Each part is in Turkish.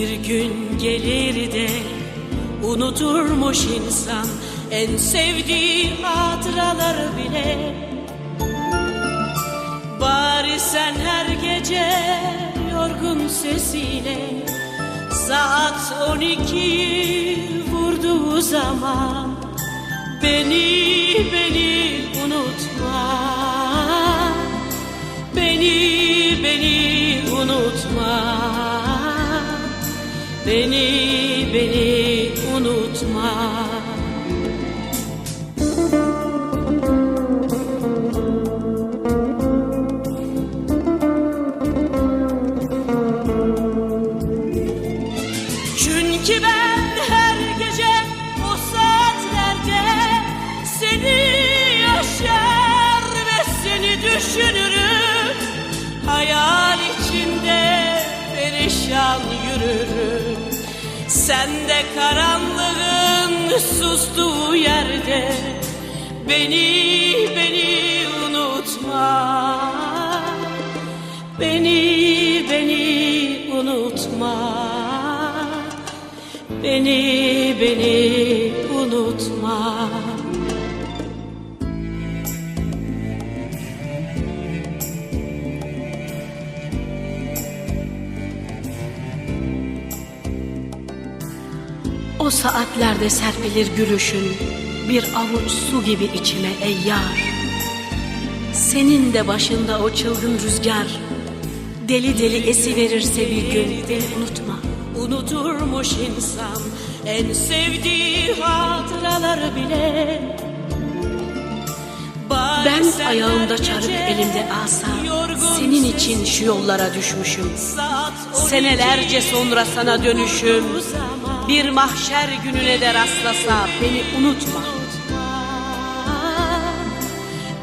Bir gün gelir de unuturmuş insan en sevdiği hatıraları bile. Bari sen her gece yorgun sesiyle saat on iki vurduğu zaman beni beni unutma beni beni unutma beni beni unutma Çünkü ben her gece o saatlerde seni yaşar ve seni düşünürüm. Hayal içinde perişan yürürüm. Sen de karanlığın sustuğu yerde beni beni unutma. Beni beni unutma. Beni beni unutma O saatlerde serpilir gülüşün Bir avuç su gibi içime ey yar Senin de başında o çılgın rüzgar Deli deli esiverirse bir gün beni unutma. Unuturmuş insan en sevdiği hatıraları bile. Ben ayağımda çarık elimde asa. Senin için şu yollara düşmüşüm. Senelerce sonra sana dönüşüm Bir mahşer gününe de rastlasa beni unutma.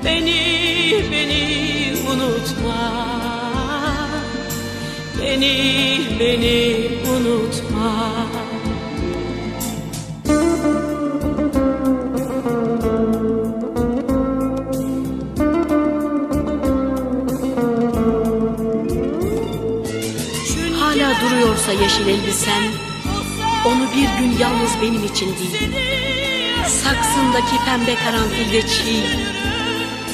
Beni, beni unutma. Beni, beni unutma. Hala duruyorsa yeşil elbisen Onu bir gün yalnız benim için değil Saksındaki pembe karanfilde çiğ.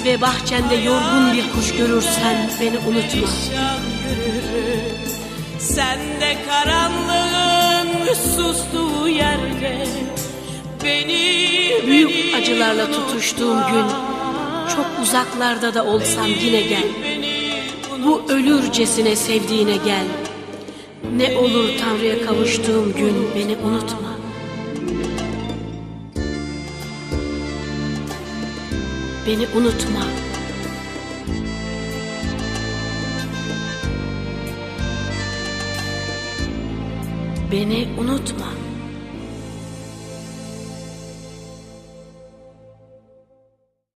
Ve bahçende yorgun bir kuş görürsen beni unutma. Sen de karanlığın sustuğu yerde Beni Büyük beni acılarla tutuştuğum gün Çok uzaklarda da olsam yine gel. Bu ölürcesine sevdiğine gel Ne olur Tanrı'ya kavuştuğum gün beni unutma. Beni unutma. Beni unutma